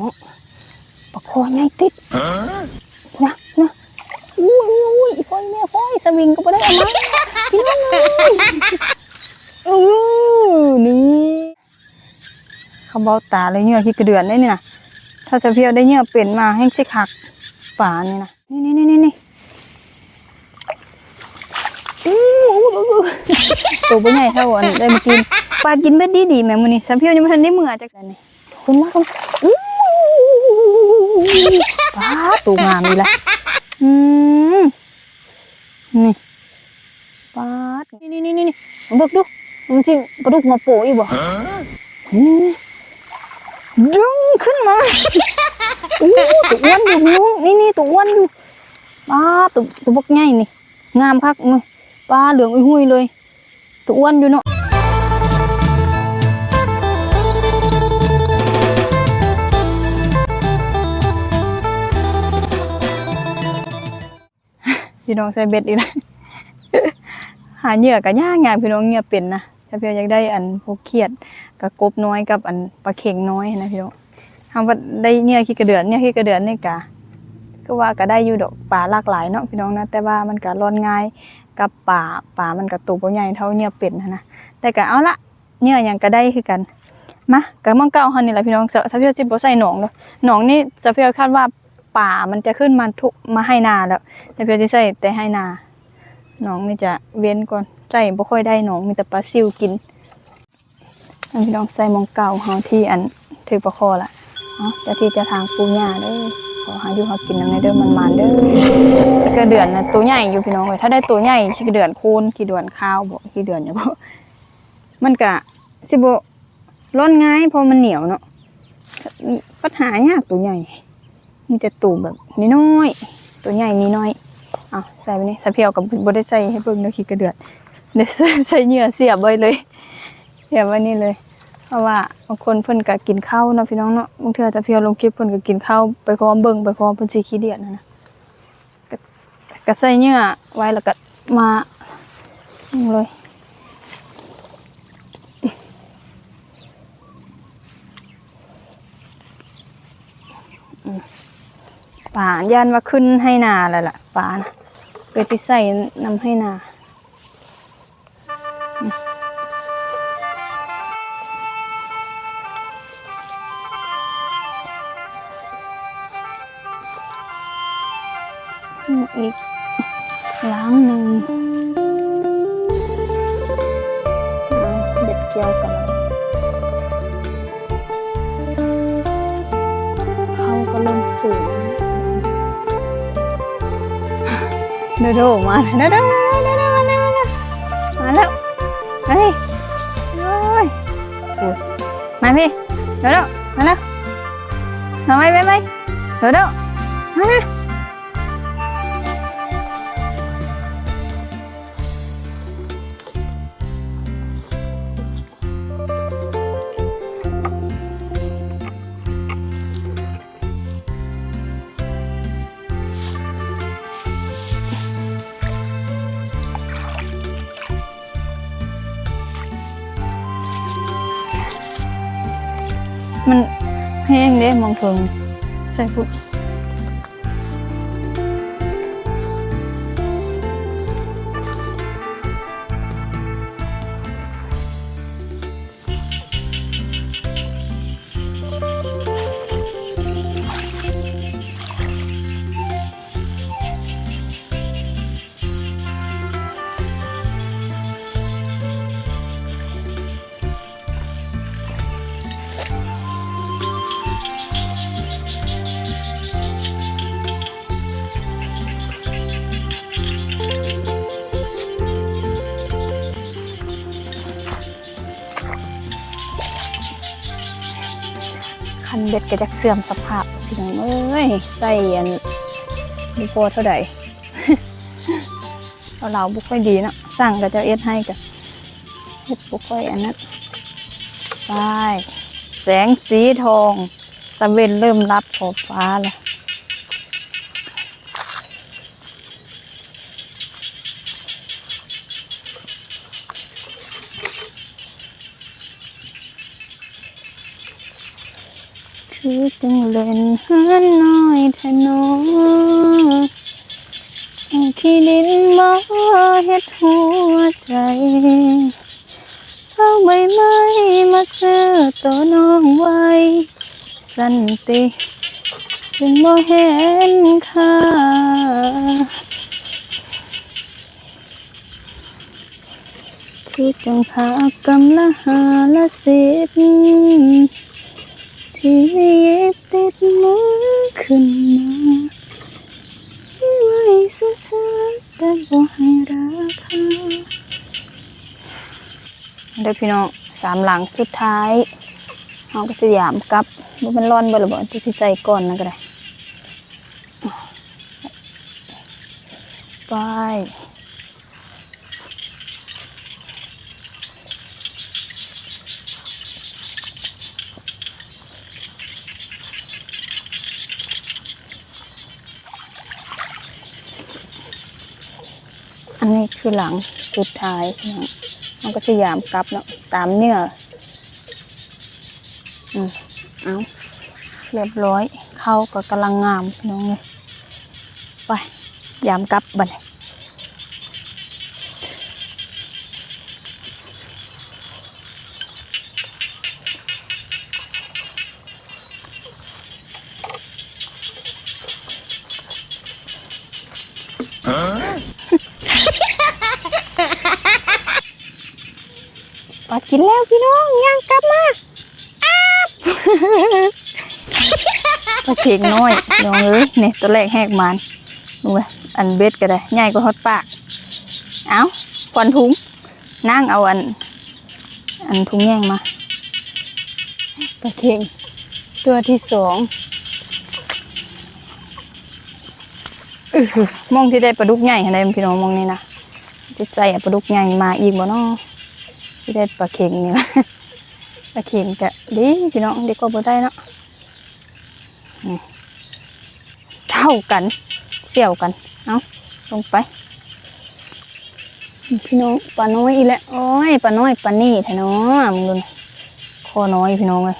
นาะปะคอใหญ่ติดนะนะอุ้ยอุ้ยอีฟอยแม่ฟอยสวิงก็ไม่ได้เอามาพี่น้องเอ้ยอือนี่เขาเบาตาเลยเหงื่อขี้กระเดือนได้นี่นะถ้าจะเพียวได้เหงื่อเป็นมาให้สิคักป่านี่นะนี่นี่นี่นี่นี่อู้หูหูตัวบ่ใหญ่เท่าอันได้มากินปลากินเบ็ดดีดีๆแม่มื้อนี้สัมเพียวยังไม่ทันได้เมื่อจักอันนี่คุณมาคุณอู้ ปลาตัวงามนี่ละอืมนี่ปลานี่นี่นี่นี่เบิกดูมันจริงปลาดุกมาโปะอีกบ่อืมดึงขึ้นมาอู้ตัวอ้วนอยู่พี่น้องนี่นี่ตัวอ้วนอยู่ปลาตัวตัวบักใหญ่นี่ งามคักมึงปลาเหลืองอุ้ยหุยเลย ตัวอ้วนอยู่เนาะ พี่น้องใส่เบ็ดอีกแล้วหาเหยื่อกับย่างงานพี่น้องเหยื่อเป็นนะถ้าพี่น้องอยากได้อันพวกเขียดกับกบน้อยกับอันปลาเข็งน้อยนะพี่น้องคำว่าได้เหยื่อขี้กระเดือนเหยื่อขี้กระเดือนนี่กะก็ว่าก็ได้อยู่ดอกป่าหลากหลายเนาะพี่น้องนะแต่ว่ามันก็ร้อนง่ายกับป่าป่ามันก็ตัวบ่ใหญ่เท่าเหยื่อเป็นนะนะแต่ก็เอาละเหยื่อหยังก็ได้คือกันมากับมังเก้าเฮานี่แหละพี่น้องถ้าพี่น้องจิบ่ใส่หนองเนาะหนองนี่จะพี่น้องคาดว่า ป่ามันจะขึ้นมาทุกมาให้นาแล้วแต่เพียวจะใส่แต่ให้นาหนองนี่จะเว้นก่อนใส่บ่ค่อยได้หนองมีแต่ปลาซิวกินอันพี่น้องใส่มองเก่าเฮาที่อันถือประคอละเนาะจะที่จะทางปูหญ้าเด้อขอหาอยู่หากินนำในเด้อมันมันเด้อก็เดือนนะตัวใหญ่อยู่พี่น้องเอ้ยถ้าได้ตัวใหญ่ขี้เดือนคูนขี้เดือนข้าวบ่ขี้เดือนอย่าบ่มันก็สิบ่ร้อนง่ายพราะมันเหนียวเนาะปัญหายากตัวใหญ่ มีแต่ตัวแบบนิดน้อย ตัวใหญ่มีน้อยอะใส่ไปนี่สะเพียวกับบได้ใส่ให้เบิ่งเนาะขี้กระเดือดเดี๋ยวใส่เหงื่อเสียบไว้เลยเสียบไว้นี่เลย เพราะว่าบางคนเพิ่นก็กินข้าวเนาะพี่น้องเนาะบางเทื่อสะเพียวลงคลิปเพิ่นก็กินข้าวไปพร้อมเบิ่งไปพร้อมเพิ่นสิขี้เดียดนะนะก็ใส่เหงื่อไว้แล้วก็มานี่เลย ป่านย่านว่าขึ้นให้นาแล้วล่ะป่านไปไปใส่นำให้นา งใส่พวก เบ็ดก็จะเสื่อมสภาพพี่น้องเอ้ยใส่ยันบุโปเท่าใดเอาเราบุกไปดีเนาะสั่งก็จะเอ็ดให้กับเฮ็ดบุกไปอันนั้นไปแสงสีทองตะเวนเริ่มรับขอบฟ้าแล้ว คือจังเล่นเฮือนน้อยทนน้องขี้ดินบ่เฮ็ดหัวใจเอาใบไม้มาเสื้อตัวน้องไว้ สันติจึงบ่เห็นค่าคือจังพากำละหาละสิบ ที่ไม่เย็บติดมือขึ้นมาไว้ซื่อแต่บ่ให้ราคาเด้อพี่น้องสามหลังสุดท้ายเราก็สยามกับบ่ามันร้อนบ่ล่ะบ่ที่สิใส่ก่อนนั่นก็ได้ไป คือหลังสุดท้ายนะมันก็จะยามกลับเนาะตามเนื้ออืมเอาเรียบร้อย เข้าก็กำลังงามน้องเลยไปยามกลับบัดนี้ ปากินแล้วพี่น้องย่างกลับมาอ้าบปลาเข็งน้อยพี่น้องเอ้ยเนี่ยตัวแรกแหกมันดูไปอันเบ็ดก็ได้ใหญ่กว่าฮอตปาก เอาควันถุงนั่งเอาอัน อันถุงแย่งมาปลาเข็งตัวที่สองอื้อหือมองที่ได้ปลาดุกใหญ่อะไรพี่น้องมองนี่นะจะใส่เอาปลาดุกใหญ่มาอีกบ่เนาะ ที่ได้ปลาเข็งนี่ละปลาเข็งกะดีพี่น้องดีกว่าบ่ได้เนาะเท่ากันเสี่ยวกัน เอาลงไป พี่น้องปลาน้อยอีแล้วโอ้ยปลาน้อยปลานี่แท้เนาะมึงดูนะคอน้อยพี่น้องเลย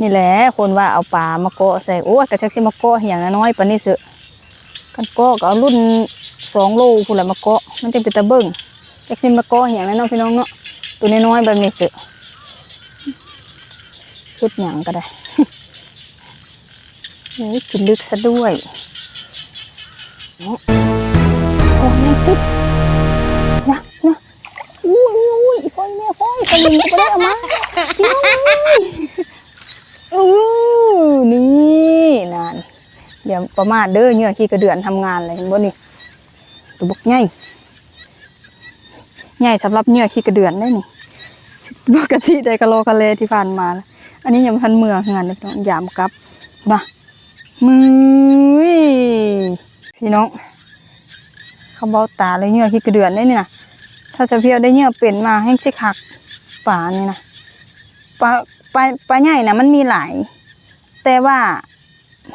นี่แหละคนว่าเอาปลามาเกะใส่โอ้ยกระชักสิมาเกะอย่างน้อยปลานี่เสือกันเกาะก็เอารุ่นสองโลพูดแหละมาเกะมันจะเป็นตะเบิ้ง จักสิมาเกาะอย่างนั้นเนาะพี่น้องเนาะตัวน้อยๆแบบนี้สอะชุดหยังก็ได้นี่กินลึกซะด้วยโอ้ยติดนะนะอุ้ยอุ้ยฟอยเนี่ยฟอยกระลิงก็ได้เอามาพี่น้องเออนี่นานเดี๋ยวประมาทเด้อเหงื่อขี้กระเดือนทำงานเลยเห็นบ่นี่ตัวบกใหญ่ ใหญ่สำหรับเหงื่อขี้กระเดือนได้นี่ปกติได้กะโลกะเลที่ผ่านมาแล้วอันนี้ยังพันเมืองงานเลยพี่น้องยามกับนะมือพี่น้องเขาเบาตาเลยเหงื่อขี้กระเดือนได้นี่นะถ้าจะเพียวได้เหงื่อเป็นมาให้สิคักป่านี่นะปลาปลาปลาใหญ่นะมันมีหลาย แต่ว่า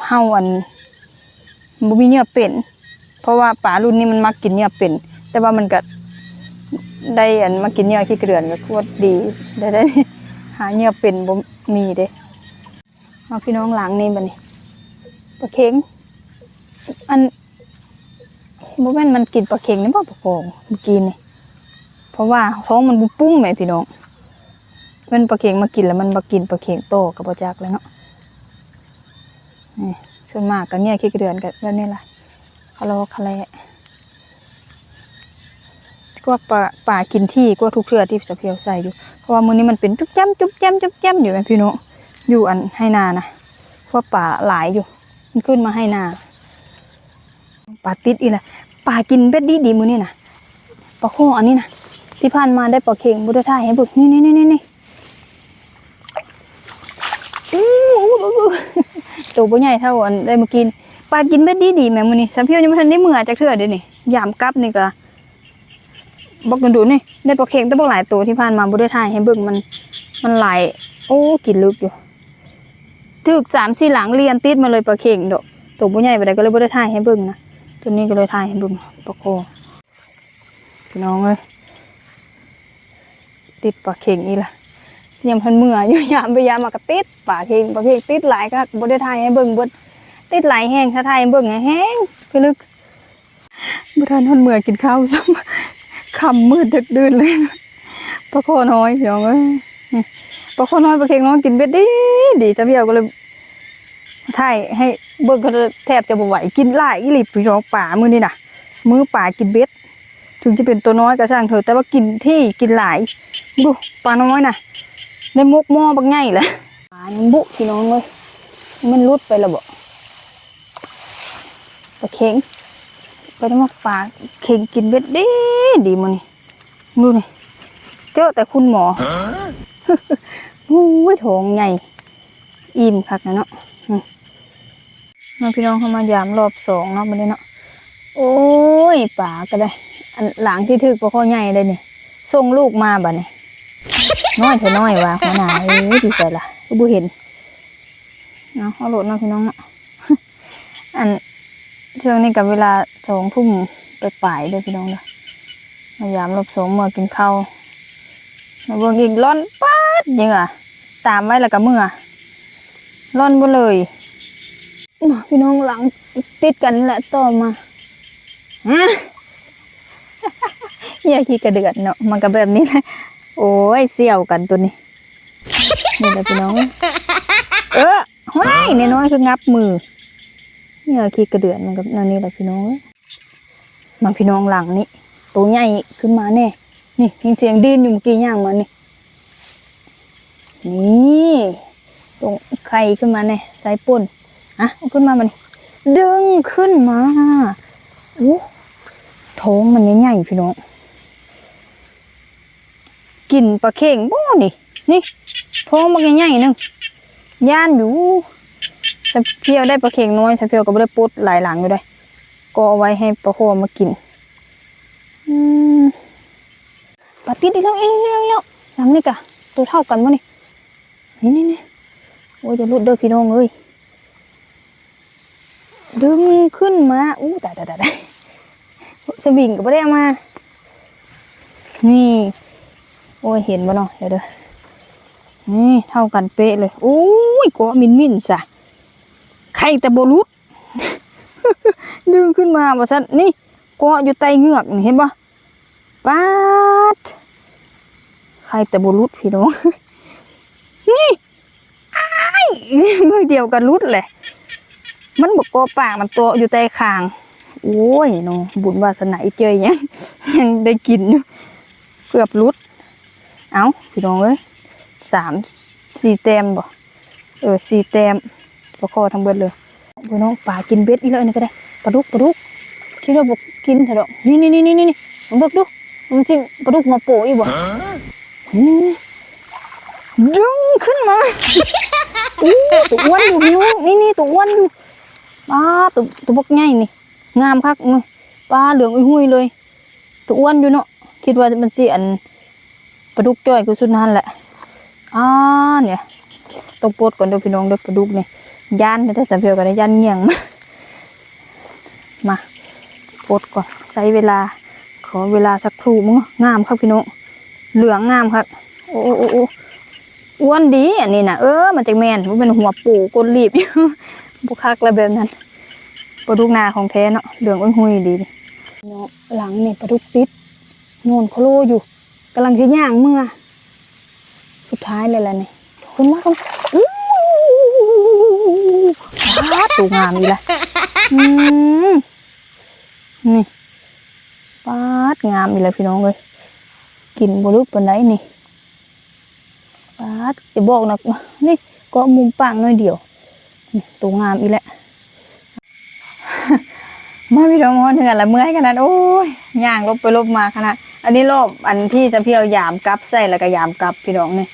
เฮาอันบ่มีเหงื่อเป็น เพราะว่าปลารุ่นนี้มันมักกินเหงื่อเป็น แต่ว่ามันก็ ได้อันมากินเหงื่อขี้กระเดือนก็โคตรดีได้ได้หาเหงื่อเป็นบ่มีเด้มาพี่น้องหลังนี่บัดนี้ปลาเค็งอันโมแม่นมันกินปลาเค็งนี่ป่ปลาโกงเมื่อกี้นี่เพราะว่าท้องมันบุปุ้งแหม่พี่น้องเป็นปลาเค็งมากินแล้วมันมากินปลาเค็งโตกับปลาจักแล้วเนาะนี่ส่วนมากก็เนี่ยขี้กระเดือนกันแล้วนี่แหละคาโลคาแล ก็ว่าปลาป่ากินที่ก็ทุกเทือที่สะเพียวใส่อยู่ เพราะว่ามือนี้มันเป็นจุ๊บแจ้ำจุ๊บแจ้ำจุ๊บแจ้ำอยู่แม่พี่น้องอยู่อันให้นานะเพราะป่าหลายอยู่ มันขึ้นมาให้นาป่าติดอีกละป่ากินเบ็ดดีดีมือนี่นะปลาโคอันนี้นะที่ผ่านมาได้ปลาเค็งบุตรท่ายให้บึกนี่นี่นี่นี่นี่ตัวบ่ใหญ่เท่าอันได้มากินปลากินเบ็ดดีดีแม่มือนี่สัมเพียวยังไม่ทันได้เมื่อจากเทื่อเดี๋ยวนี่ยามกลับนี่ก็ บอกกันดูนี่ได้ปลาเค็งแต่บอกหลายตัวที่ผ่านมาบุตรท่ายให้เบิ่งมันมันหลายโอ้กินลึกอยู่ถึกสามสี่หลังเรียนติดมาเลยปลาเข่งดอกตัวผู้ใหญ่ไปได้ก็เลยบ่ได้ถ่ายให้เบิ่งนะตัวนี้ก็เลยถ่ายให้เบิ่งปลาโคพี่น้องเอ้ยติดปลาเข่งนี่ล่ะเสียมเพันเมื่ออยู่ยามไปยามมากระติดป่าเข่งป่าเข่งติดหลายก็บ่ได้ทายให้เบิ่งบิดติดหลายแห้งถ้าทายให้เบิ่งแห้งพี่ลึกบ่ทันทนเมื่อกินข้าวซ้ำ คำมืดดึกดื่นเลยปลาคอน้อยพี่น้องเอ้ยปลาคอน้อยปลาเข่งน้อยกินเบ็ดดีดีตะเบียวก็เลยถ่ายให้เบิ่งก็เลยแทบจะบ่ไหวกินหลายอีหลีพี่น้องป่ามือนี้น่ะ มือป่ากินเบ็ด ถึงจะเป็นตัวน้อยก็ช่างเถอะแต่ว่ากินที่กินหลายดูปลาน้อยน่ะในมุกหม้อบักไงแหละปลายังบุพี่น้องเลยมันรุดไปแล้วบ่ปลาเข็ง ไปได้มาปลาเข็งกินเบ็ดดีดีมันนี่ดูนี่เจอแต่คุณหมอโอ้ยโถงใหญ่อิ่มคักนะเนาะอืมมาพี่น้องเข้ามายามรอบสองเนาะมันนี้เนาะโอ้ยป่าก็ได้ อันหลังที่ถือปลาข้อใหญ่เลยนี่ส่งลูกมาบ่เนี่ยน้อยเถอะน้อยว่ะหัวหน้าเอ้ยดีใจละก็บ่เห็นเนาะเอาโหลดเนาะพี่น้องเนาะอัน ช่วงนี้กับเวลาสองทุ่มไปป่ายเด้อพี่น้องเด้อมายามรบสองเมื่อกินข้าวมาเบิ่งอีกร้อนป๊าดยังอะ ตามไว้แล้วก็เมื่อร้อนบ่เลยพี่น้องหลังติดกันแหละต่อมาฮะเฮียขี้กระเดือดเนาะมันก็แบบนี้แหละโอ้ยเสี่ยวกันตัวนี้นี่แหละพี่น้อง เออห้ายน้อยคืองับมือ เนี่ยขี้กระเดือดมันก็นั่นนี่แหละพี่น้องมันพี่น้องหลังนี่ตัวใหญ่ขึ้นมาแน่นี่ยินเสียงดินอยู่เมื่อกี้ย่างมานี่นี่ตรงไข่ขึ้นมาแน่สายป่นอะขึ้นมามันดึงขึ้นมาอู้ท้องมันใหญ่ๆพี่น้องกินปลาเข่งบ่นี่นี่ท้องมันใหญ่ๆหนึงย่านอยู่ ฉันเพียวได้ปลาเข่งน้อยฉันเพียวก็ไม่ได้ปลดหลายหลังอยู่ด้วยก็เอาไว้ให้ปลาโคมากินอืมปลาติดอีกแล้วเอ้ยแล้วหลังนี่กะตัวเท่ากันมั้นี่นี่นี่นี่โอ้ยจะรุดเด้อพี่น้องเอ้ยดึงขึ้นมาอู้ตายตายตายสวิงก็ไม่ได้มา นี่ โอ้ยเห็นบ่เนาะเดี๋ยวเด้อนี่เท่ากันเป๊ะเลยโอ้ยก็มินมินซะ ใครแต่บรุษดึงขึ้นมาว่าซั่นนี่เกาะอยู่ใต้เหงือกนี่เห็นบ่ปาดใครแต่บรุษพี่น้องนี่ไอ้ายมือเดียวกันรุดเลยมันบกโกปากมันตัวอยู่ใต้คาง โอ้ยเนาะบุญวาสนาเจยยังยังได้กินอยู่เกือบรุด เอาพี่น้องเอ้ยสามสี่แต้มบ่เออสี่แต้ม ประคอทั้งเบิดเลยพี่น้องป่ากินเบ็ดอีกแล้วอันนี่ก็ได้ปลาดุกปลาดุกคิดว่าบอกกินเถอะดอกนี่นี่นี่นี่นี่มันเบิกดูมันจริงปลาดุกหัวโปอีบ่นี่ดึงขึ้นมาอู้ตัวอ้วนอยู่พี่น้องนี่นี่ตัวอ้วนอยู่ปลาตัวตัวบกใหญ่นี่ งามคักมึงปลาเหลืองอุ้ยหุยเลย ตัวอ้วนอยู่เนาะคิดว่ามันสิอันปลาดุกจ้อยคือสุดนั้นแหละอ่าเนี่ยต้องปลดก่อนเด้อพี่น้องเด้อปลาดุกนี่ ย่านแต่สำเพียวกันย่านเงี่ยงมามาปดก่อนใช้เวลา ขอเวลาสักครู่มึงงามครับพี่น้องเหลืองงามครับ โอ้โอ้โอ้อ้วนดีอันนี้นะเออมันจะแมนมันเป็นหัวปูก้นรีบอยู่บุคักแล้วแบบนั้นปลาดุกนาของแท้เนาะเหลืองอุ้ยหุยดีเนาะหลังนี่ปลาดุกติดโนนโคโลอยู่กำลังจะย่างเมื่อ สุดท้ายเลยแหละนี่ยคุณว่ากันอู้ว้า ตูงามอีละอืมนี่ปาดงามอีละพี่น้องเลยกินบรุษปนไหนนี่ปาดจะบอกนะนี่ก็มุมปางน้อยเดียวตัวงามอีแหละมาพี่น้องมอนเถื่อนละเมื่อยขนาดโอ้ยย่างลบไปลบมาขนาดอันนี้รอบอันที่จะเพียวยามกับใส่แล้วก็ยามกับพี่น้องนี่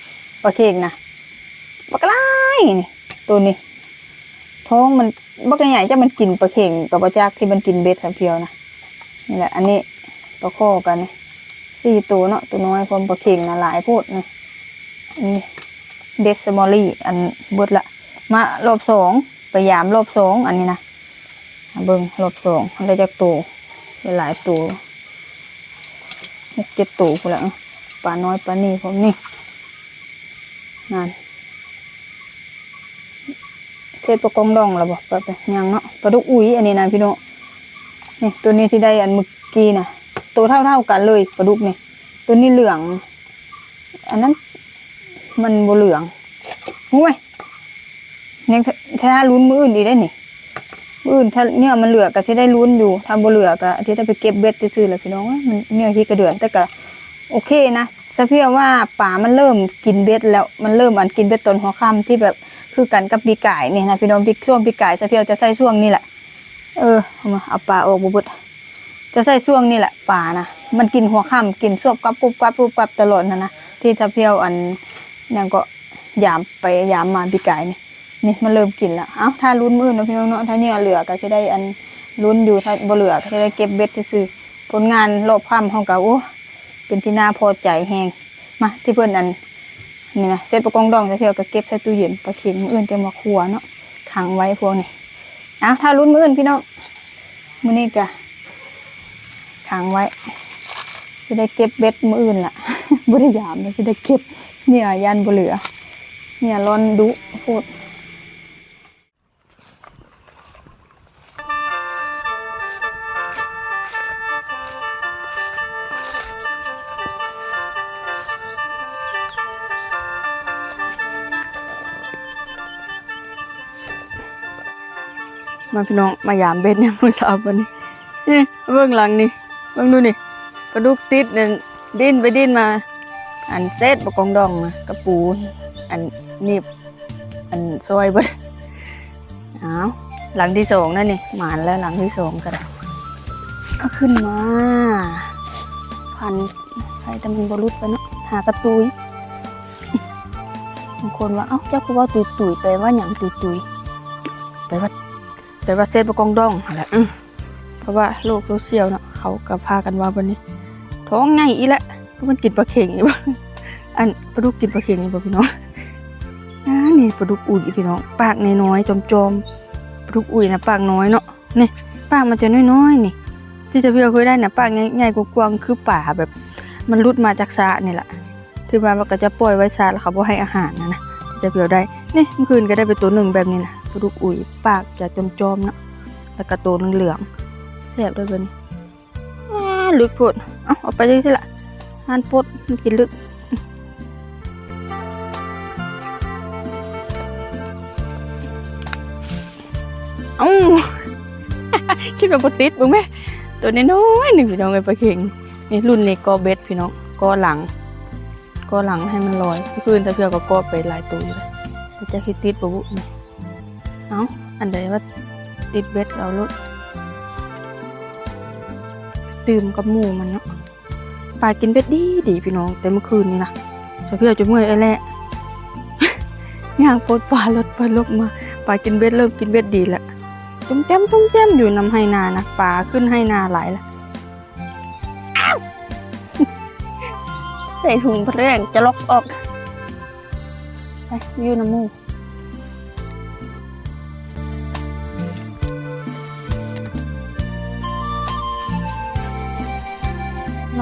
ปลาเค้กนะบักไล่นี่ตัวนี้ ท้องมันบักใหญ่จะมันกินปลาเข่งกับปลาจากที่มันกินเบ็ดสัเพียวนะนี่แหละอันนี้ปลาโคกันนี่สี่ตัวเนาะตัวน้อยพร้อมปลาเข่งนะหลายพูดนี่นี่เดซมอลี่อันเบิดละมารอบสองไปยามรอบสองอันนี้นะเบิงรอบสองได้จากตัวหลายตัวหกเจ็ดตัวพุ่นละปลาน้อยปลานี่ผมนี่นั่น เศษปลากองดองแล้วบ่ปลาเป็นยังเนาะปลาดุกอุ้ยอันนี้นะพี่น้องนี่ตัวนี้ที่ได้อันเมื่อกี้น่ะตัวเท่าเท่าๆกันเลยปลาดุกนี่ตัวนี้เหลือง อันนั้นมันบเหลืองหุ้ยยังถ้าลุ้นมืออื่นอีได้นี่มืออื่นถ้าเนี่ยมันเหลือก็จะได้ลุ้นอยู่ถ้าบเหลือก็ที่ได้ไปเก็บเบ็ดซื่อๆแหละพี่น้องมันเนี่ยที่กระเดือนแต่ก็โอเคนะสะเพียว่าป่ามันเริ่มกินเบ็ดแล้วมันเริ่มอันกินเบ็ดตอนหัวค่ำที่แบบ คือกันกับปีก่ายนี่นะพี่น้องปีช่วงปีก่ายสะเพียวจะใช้ช่วงนี้แหละ เออเอามาเอาปลาออกบ่เบิดจะใช้ช่วงนี้แหละป่านะมันกินหัวค่ำกินซวบกับกุบกับกุบกับตลอดนะนะที่สะเพียวอันยังก็ยามไปยามมาปีก่ายนี่นี่มันเริ่มกินแล้วเอ้าถ้าลุ้นมือนะพี่น้องเนาะถ้าเนี่ยเหลือก็จะได้อันลุ้นอยู่ถ้าบ่เหลือก็จะได้เก็บเบ็ดซื่อผลงานรอบค่ำของเก่าโอ้เป็นที่น่าพอใจแฮงมาที่เพิ่อนอัน นี่นะเซ็ตประกองดองจะเที่ยวก็เก็บใส่ตู้เย็นปลาเค็มมืออื่นจะมาขัวเนาะขังไว้พวกนี้อ้าถ้าลุ้นมื้ออื่นพี่น้องมื้อนี้กะขังไว้จะได้เก็บเบ็ดมื้ออื่นล่ะบริยามเลยจะได้เก็บเนี่ยยันบ่เหลือ เนี่ยร้อนดุพูด มาพี่น้องมายามเบ็ดเนี่ยมือเช้าวันนี้นี่เบื้องหลังนี่เบื้องดูนี่กระดูกติดเนี่ยดิ้นไปดิ้นมา อันเซตบกองดองกระปู อันนีบอันซอยเบิดอ้าวหลังที่สองนั่นนี่หมานแล้วหลังที่สองก็ได้เอาขึ้นมาพันใครแต่มันบรุษไปเนาะหากระตุยบางคนว่าเอ้าเจ้าก็ว่าตุยตุยไปว่าอย่างตุยตุยไปว่า ไปว่าเซตบกองดองอะไรเพราะว่าโลกโซเชียลเนาะเขาก็พากันว่าวันนี้ ท้องไงอีละเพราะมันกินปลาเข่งอยู่บ่อันปลาดุกกินปลาเค็งนี่บ่พี่น้องนี่ปลาดุกอุ่ยพี่น้องปากน้อยๆจอมๆปลาดุกอุ่ยนะปากน้อยเนาะนี่ปากมันจะน้อยๆนี่ ที่จะเพี่เคยได้นะปากใหญ่ๆกว้างๆคือป่าแบบ มันรุดมาจากสระนี่แหละที่ว่ามันก็จะปล่อยไว้สระแล้วเขาบ่ให้อาหารนะนะจะเพี่ได้นี่เมื่อคืนก็ได้ไปตัวหนึ่งแบบนี้นะ ปลาดุกอุ่ยปากจะจอมๆเนาะแล้วก็ตัวเหลืองแซ่บด้วยเบิ่นอ่าลึกโพดเอาเอาไปเลยสิละทานปดมันกินลึกเอ้าคิดว่าบติดบ้างไหมตัวน้อยหนึ่งพี่น้องไอ้ปลาเข่งนี่รุ่นนี้กอเบ็ดพี่น้องกอหลังกอหลังให้มันลอยคืนตะเพียวก็กอไปลายตัวอยู่เลยจะคิดติดปะบุนี่ เอ้าอันใดว่าติดเบ็ดเอาลดดื่มกับหมูมันเนาะปลากินเบ็ดดีดีพี่น้อง แต่เมื่อคืนนี่นะตะเพียวจะเมื่อยอ้แหละย่างปลดปลาลดปลาลบมาปลากินเบ็ดเริ่มกินเบ็ดดีแล้วจุ้มแจ้มจุ้มแจ้มอยู่นำให้นานะปลาขึ้นให้นาหลายละใส่ถุงแรงจะล็อกออกไปอยู่น้ำมูก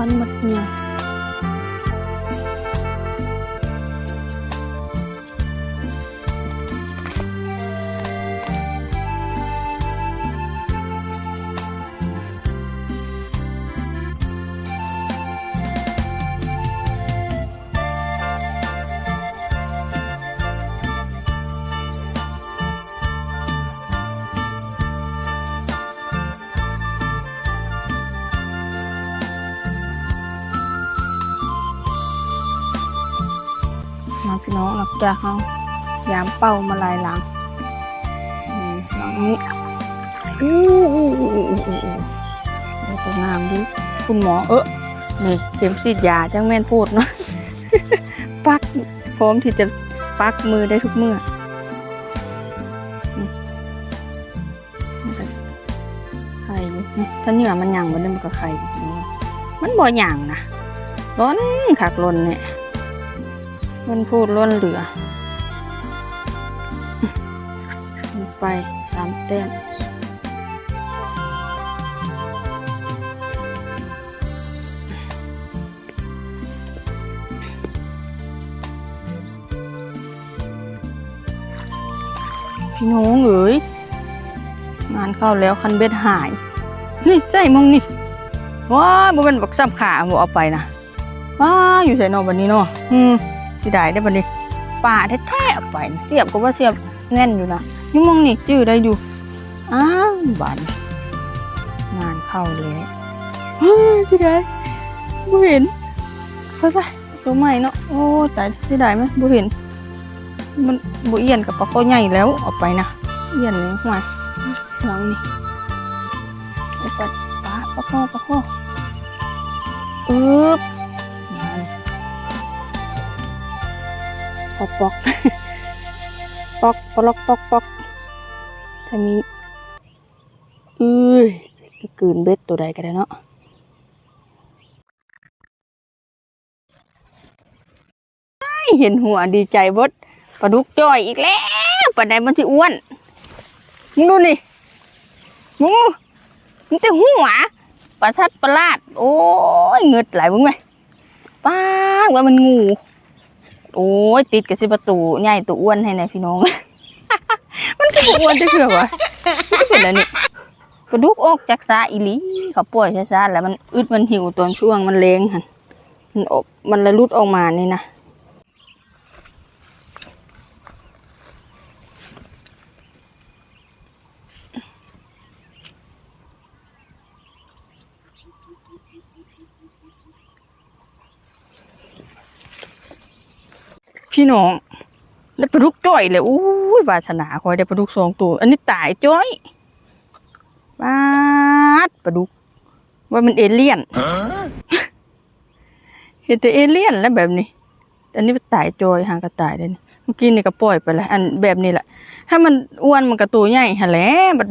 ร้อ ลังจากเขายามเป้ามาลายหลังหลังนี้อู้อู้อู้อู้อู้อู้ตัวงามดิคุณหมอเออนี่เข็มฉีดยาจังแม่นพูดเนาะปักพร้อมที่จะปักมือได้ทุกเมื่อไข่อยู่นี่ถ้าเหนือมันหยั่งมันมันก็ไข่มันบ่หยั่งนะร้อนขากลนเนี่ย มันพูดล้นเหลือ ไปสามแต้มพี่น้องเอ๋ยงานเข้าแล้วคันเบ็ดหาย นี่ใส่มองนี่ว้าบ่เป็นบักซ้ำขาบ่เอาไปนะว้าอยู่ใส่นอกบัดนี้เนาะอืม สิได้ได้บัดนี้ป่าแท้ๆเอาไปเสียบก็ว่าเสียบแน่นอยู่นะนี่มองนี่จื้อได้อยู่อ้าวบานงานเข้าแล้วเฮ้ยสิได้บ่เห็นเข้าใจตัวใหม่เนาะโอ้ตายสิได้ไหมบ่เห็น มันบ่เอียนกับปลาข้อใหญ่แล้วเอาไปนะเอียนเลยห่วยหวังนี่เอาไปปลาปลาข้อปลาข้ออึ๊บ ปอกปอกปอกปลอกปอกปอกถ้ามีเอ้ยกืนเบ็ดตัวใดก็ได้เนาะเห็นหัวดีใจบดปลาดุกจ้อยอีกแล้วปลาใดมันสิอ้วนมึงดูนี่มึงมันจะหัวปลาชัดปลาลาด โอ้ยเงือดไหลมึงไหมป้าว่ามันงู โอ้ยติดกับสิประตูใหญ่ตัวอ้วนให้ในพี่น้อง มันก็บ่อ้วนจะเถื่อวะมันเป็นอะไรนี่กระดูกออกจากซาอีหลีเขาป่วยช้าๆแล้วมันอึดมันหิวตอนช่วงมันเลงหันมันออกมันระลุดออกมานี่นะ พี่น้อง ได้ปลาดุกจ้อยเลยอู้ยวาสนาคอยได้ปลาดุกสองตัว อันนี้ตายจ้อยปาดปลาดุก ว่ามันเอเลี่ยนเห็นแต่เอเลี่ยนแล้วแบบนี้ อันนี้มันตายจ้อยหางกระตายเลยเมื่อกี้นี่ก็ปล่อยไปแล้วอันแบบนี้แหละ ถ้ามันอ้วนมันก็ตัวใหญ่หะแหล้วบัด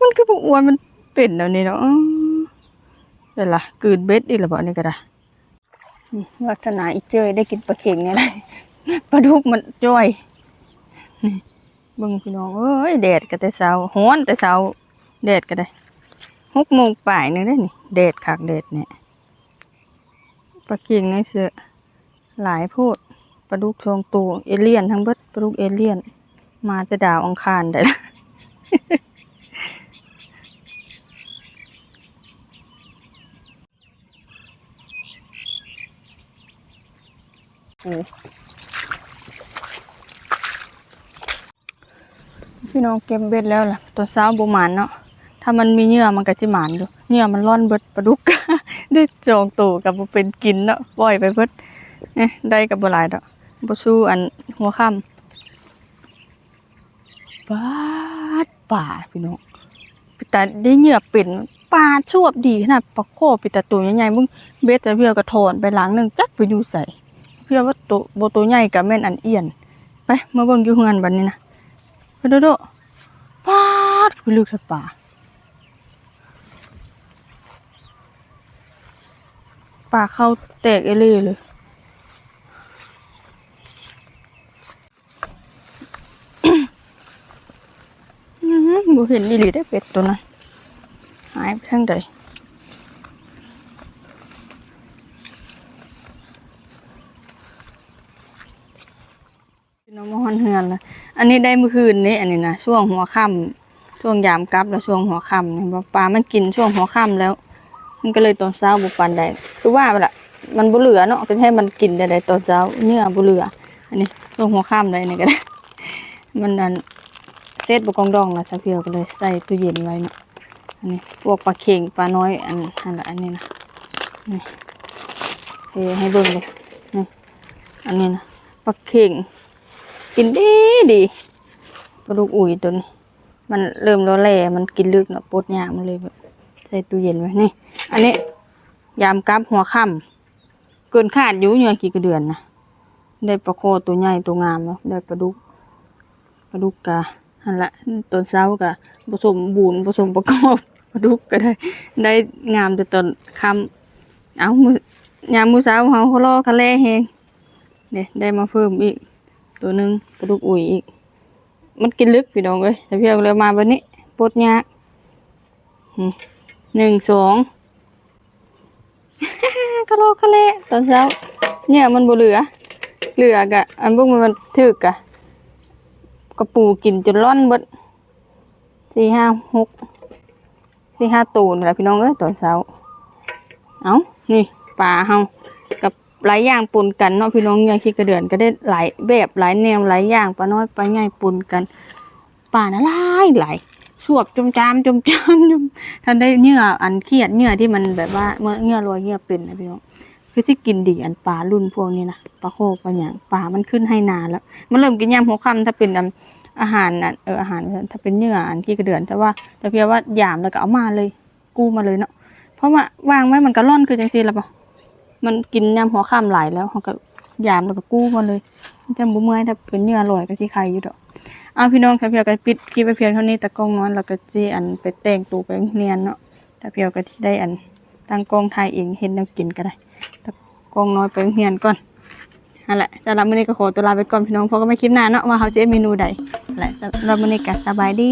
มันคือบ่อ้วนมันเป็นแล้วนี่เนาะเดี๋ยวล่ะกืนเบ็ดอีกแล้วบ่อันนี่ก็ได้ลักษณะอีเจยได้กินปลาเข็งไงล่ะ ปลาดุกมันจ้อยนี่บิ่งพี่น้องเอ้ยแดดก็แต่เช้าฮ้อนแต่เช้าแดดก็ได้หกโมงป่ายนึงได้นี่แดดคักแดดเนี่ยปลาเข็งในเสือหลายโพดปลาดุกทองตัวเอเลี่ยนทั้งเบิดปลาดุกเอเลี่ยน มาแต่ดาวอังคารได้ละโอ้ พี่น้องเก็บเบ็ดแล้วล่ะ ตัวเช้าบ่หมานเนาะถ้ามันมีเหยื่อมันก็สิหมานอยู่เหยื่อมันร่อนเบิดปลาดุก ได้จองตัวกับบ่เป็นกินเนาะปล่อยไปเบิดเนี่ยได้กับบ่หลายดอกบ่สู้อันหัวค่ำปาดป่าพี่น้องปิตาได้เหยื่อเป็นปลาชวบดีขนาดปลาโคปิตาตัวใหญ่ๆมึงเบ็ดแต่เพื่อก็ถอนไปหลังหนึงจักไปอยู่ใส่เพื่อว่าตัวโบตัวใหญ่กับแม่นอันเอียนไปมาเบิ่งอยู่เฮือนบัดนี้นะ ไปโดโดปาดไปลึกสป่าป่าเข้าแตกเอเล่เลยอื้อหือบ่เห็นอีหลีได้เป็ดตัวนั้นหายไปทางใด น้องมอนเฮือนละอันนี้ได้เมื่อคืนนี้อันนี้นะช่วงหัวค่ำช่วงยามกลับแล้วช่วงหัวค่ำเนี่ยปลามันกินช่วงหัวค่ำแล้ว มันก็เลยตอนเช้าบุปันได้คือว่าไปละมันบุเหลือเนาะก็ให้มันกินได้ไดตอนเช้าเนื้อบุเหลือ อันนี้ช่วงหัวค่ำได้นี่ก็ได้ มันนั่นเซตบุกองดองนะสักเพียวก็เลยใส่ตู้เย็นไว้เนาะอันนี้พวกปลาเข่งปลาน้อยอันอันละอันนี้นะนี่เทให้เบิ่งเลยนี่อันนี้นะปลาเข่ง กินดีดีปลาดุกอุ่ยตัวนี้มันเริ่มร้อแล่มันกินลึกเนาะปดยามันเลยแบบใส่ตู้เย็นไว้นี่ อันนี้ยามกับหัวค่ำเกินคาดอยู่เหงื่อกี่กระเดือนนะได้ปลาโคตัวใหญ่ตัวงามเนาะได้ปลาดุกปลาดุกกะหันละตอนเช้ากะผสมบูนผสมประกอบปลาดุกก็ได้ ได้งามแต่ตอนค่ำเอามือยามมือเช้าเฮาเขาล่อคะแลแฮงเนี่ยได้มาเพิ่มอีก ตัวหนึ่งปลาดุกอุ่ยอีก มันกินลึกพี่น้องเอ้ยแต่พี่เอาเลยมาวันนี้ปดยากหนึ่งสองกะโลกะเละตอนเช้า เนี่ยมันบ่เหลือ เหลือกะ อันพวกมันมันถึกกะกระปูกินจนร่อนเบิดสี่ห้าหกสี่ห้าตูนแหละพี่น้องเอ้ยตอนเช้า เอานี่ปลาเฮา หลายอย่างปนกันเนาะพี่น้องอย่างที่กระเดือนก็ได้หลายแบบหลายแนวหลายอย่างปลาน้อยปลาใหญ่ปนกันปลาน่ะหลายหลายสวบจมจามจมจามจมท่านได้เหงื่ออันเครียดเหงื่อที่มันแบบว่าเมื่อเหงื่อลอยเหงื่อเป็นนะพี่น้องคือที่กินดีอันปลารุ่นพวกนี้นะปลาโคกปลาหยางปลามันขึ้นให้นานแล้ว มันเริ่มกินยามหัวค่ำถ้าเป็นอันอาหารน่ะเอออาหารถ้าเป็นเหงื่ออันที่กระเดือนแต่ว่าแต่เพียงว่ายามแล้วก็เอามาเลย กู้มาเลยเนาะเพราะว่าวางไว้มันก็ร่อนคือจังซีแล้วปะ มันกินยามหัวค่ำหลายแล้วเขาก็ยามแล้วก็กู้มาเลยจะบุเมื่อยถ้าเป็นเนื้ออร่อยก็สิใครอยู่ดอกเอาพี่น้องถ้าเพียวก็ปิดคลิปไปเพียงเท่านี้แต่กล้องนอนแล้วก็สิอันไปแต่งตูไปเรียนเนาะถ้าเพียวก็ที่ได้อันตั้งกล้องถ่ายเองเห็นแนวกินก็ได้แต่กล้องน้อยไปเรียนก่อนนั่นแหละสำหรับมื้อนี้ก็ขอตัวลาไปก่อนพี่น้องเพราะก็ไม่คลิปหน้าเนาะว่าเขาจะเฮ็ดเมนูใดนั่นแหละสำหรับมื้อนี้ก็สบายดี